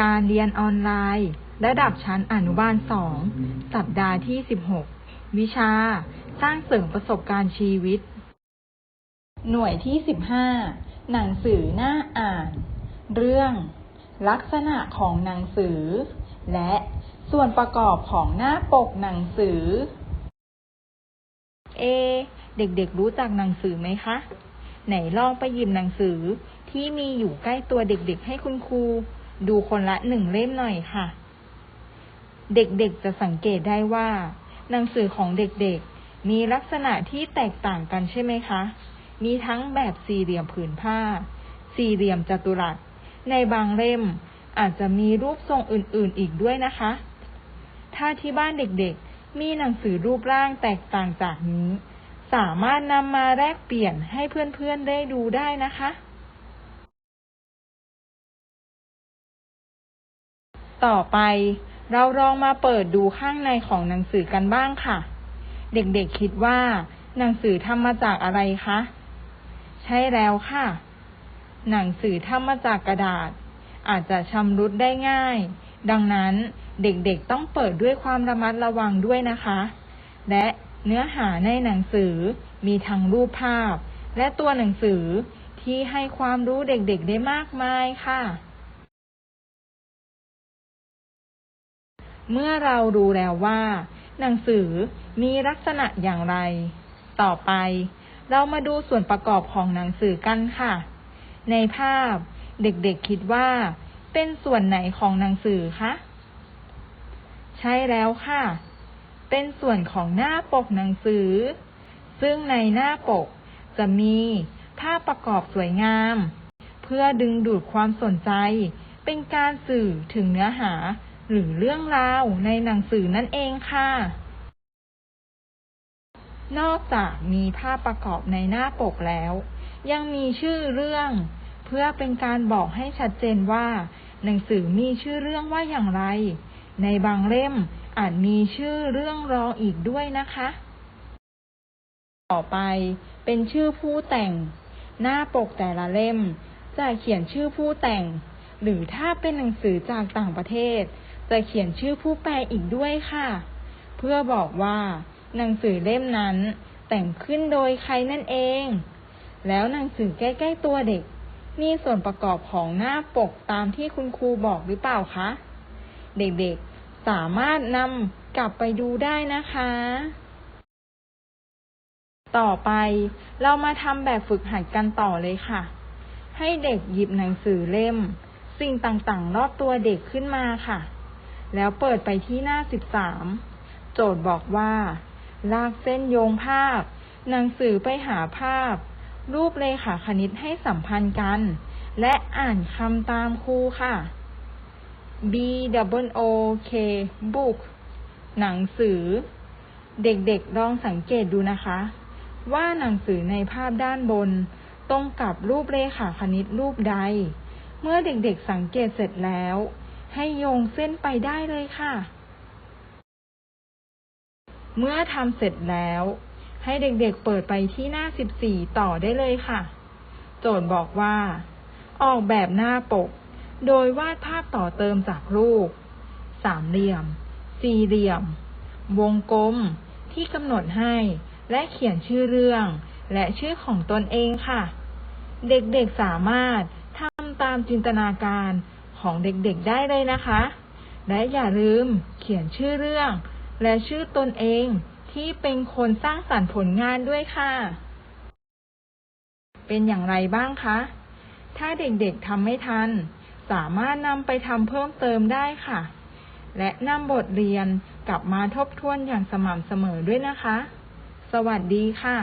การเรียนออนไลน์ ระดับชั้นอนุบาล2สัปดาห์ที่ 16 วิชา สร้างเสริมประสบการณ์ชีวิต หน่วยที่ 15 หนังสือหน้าอ่าน เรื่อง ลักษณะของหนังสือ และส่วนประกอบของหน้าปกหนังสือ เอ เด็กๆรู้จักหนังสือไหมคะ ไหนลองไปหยิบหนังสือที่มีอยู่ใกล้ตัวเด็กๆให้คุณครู ดูคนละหนึ่งเล่มหน่อยค่ะ เด็กๆจะสังเกตได้ว่า หนังสือของเด็กๆ มีลักษณะที่แตกต่างกันใช่ไหมคะ มีทั้งแบบสี่เหลี่ยมผืนผ้า สี่เหลี่ยมจัตุรัส ในบางเล่มอาจจะมีรูปทรงอื่นๆอีกด้วยนะคะ ถ้าที่บ้านเด็กๆ มีหนังสือรูปร่างแตกต่างจากนี้ สามารถนำมาแลกเปลี่ยนให้เพื่อนๆได้ดูได้นะคะ ต่อไป เราลองมาเปิดดูข้างในของหนังสือกันบ้างค่ะ เด็กๆคิดว่า หนังสือทำมาจากอะไรคะ ใช่แล้วค่ะ หนังสือทำมาจากกระดาษ อาจจะชำรุดได้ง่าย ดังนั้นเด็กๆต้องเปิดด้วยความระมัดระวังด้วยนะคะ และเนื้อหาในหนังสือมีทั้งรูปภาพ และตัวหนังสือที่ให้ความรู้เด็กๆได้มากมายค่ะ เมื่อเรารู้แล้วว่า หนังสือมีลักษณะอย่างไร ต่อไป เรามาดูส่วนประกอบของหนังสือกันค่ะ ในภาพเด็กๆคิดว่า เป็นส่วนไหนของหนังสือคะ ใช่แล้วค่ะ เป็นส่วนของหน้าปกหนังสือ ซึ่งในหน้าปกจะมีภาพประกอบสวยงาม เพื่อดึงดูดความสนใจ เป็นการสื่อถึงเนื้อหา หรือเรื่องราวในหนังสือนั่นเองค่ะ นอกจากมีภาพประกอบในหน้าปกแล้ว ยังมีชื่อเรื่อง เพื่อเป็นการบอกให้ชัดเจนว่า หนังสือมีชื่อเรื่องว่าอย่างไร ในบางเล่มอาจมีชื่อเรื่องรองอีกด้วยนะคะ ต่อไปเป็นชื่อผู้แต่ง หน้าปกแต่ละเล่มจะเขียนชื่อผู้แต่ง หรือถ้าเป็นหนังสือจากต่างประเทศ จะเขียนชื่อผู้แปลอีกด้วยค่ะ เพื่อบอกว่า หนังสือเล่มนั้นแต่งขึ้นโดยใครนั่นเอง แล้วหนังสือใกล้ๆตัวเด็ก มีส่วนประกอบของหน้าปกตามที่คุณครูบอกหรือเปล่าคะ เด็กๆ สามารถนำกลับไปดูได้นะคะ ต่อไปเรามาทำแบบฝึกหัดกันต่อเลยค่ะ ให้เด็กหยิบหนังสือเล่ม สิ่งต่างๆ รอบตัวเด็กขึ้นมาค่ะ แล้วเปิดไปที่หน้า 13 โจทย์บอกว่า ลากเส้นโยงภาพ หนังสือไปหาภาพ รูปเลขาคณิตให้สัมพันธ์กัน และอ่านคำตามครูค่ะ B W O K book หนังสือ เด็กๆลองสังเกตดูนะคะ ว่าหนังสือในภาพด้านบน ตรงกับรูปเลขาคณิตรูปใด เมื่อเด็กๆสังเกตเสร็จแล้ว ให้โยงเส้นไปได้เลยค่ะ เมื่อทำเสร็จแล้ว ให้เด็กๆเปิดไปที่หน้า 14 ต่อได้เลยค่ะ โจทย์บอกว่า ออกแบบหน้าปก โดยวาดภาพต่อเติมจากรูป สามเหลี่ยม สี่เหลี่ยม วงกลม ที่กำหนดให้ และเขียนชื่อเรื่อง และชื่อของตนเองค่ะ เด็กๆสามารถทำตามจินตนาการ ของเด็กๆได้เลยนะคะ และอย่าลืมเขียนชื่อเรื่อง และชื่อตนเองที่เป็นคนสร้างสรรค์ผลงานด้วยค่ะ เป็นอย่างไรบ้างคะ ถ้าเด็กๆทำไม่ทัน สามารถนำไปทำเพิ่มเติมได้ค่ะ และนำบทเรียนกลับมาทบทวนอย่างสม่ำเสมอด้วยนะคะ สวัสดีค่ะ